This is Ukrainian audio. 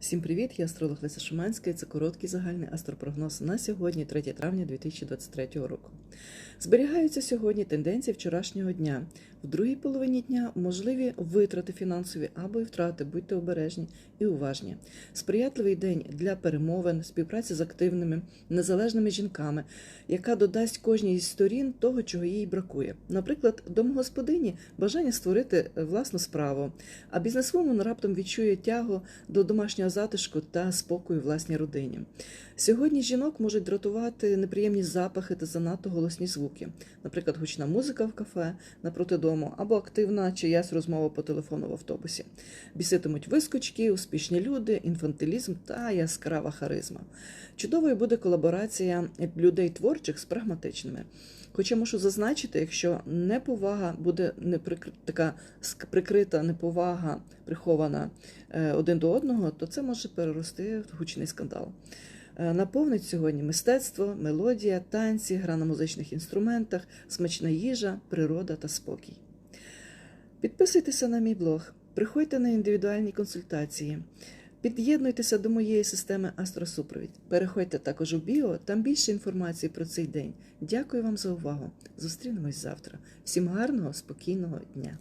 Всім привіт! Я астролог Леся Шуманська і це короткий загальний астропрогноз на сьогодні, 3 травня 2023 року. Зберігаються сьогодні тенденції вчорашнього дня. В другій половині дня можливі витрати фінансові або й втрати, будьте обережні і уважні. Сприятливий день для перемовин, співпраці з активними, незалежними жінками, яка додасть кожній із сторін того, чого їй бракує. Наприклад, домогосподині бажання створити власну справу, а бізнесвумен раптом відчує тягу до домашнього затишку та спокою власній родині. Сьогодні жінок можуть дратувати неприємні запахи та занадто голосні звуки, наприклад, гучна музика в кафе напроти дому або активна чиясь розмова по телефону в автобусі. Біситимуть вискочки, успішні люди, інфантилізм та яскрава харизма. Чудовою буде колаборація людей творчих з прагматичними. Хоча мушу зазначити, якщо неповага буде не прикр... така прикрита неповага, прихована е, один до одного, то це може перерости в гучний скандал. Е, Наповнить сьогодні мистецтво, мелодія, танці, гра на музичних інструментах, смачна їжа, природа та спокій. Підписуйтеся на мій блог, приходьте на індивідуальні консультації. Під'єднуйтеся до моєї системи Астросупровідь. Переходьте також у біо, там більше інформації про цей день. Дякую вам за увагу. Зустрінемось завтра. Всім гарного, спокійного дня.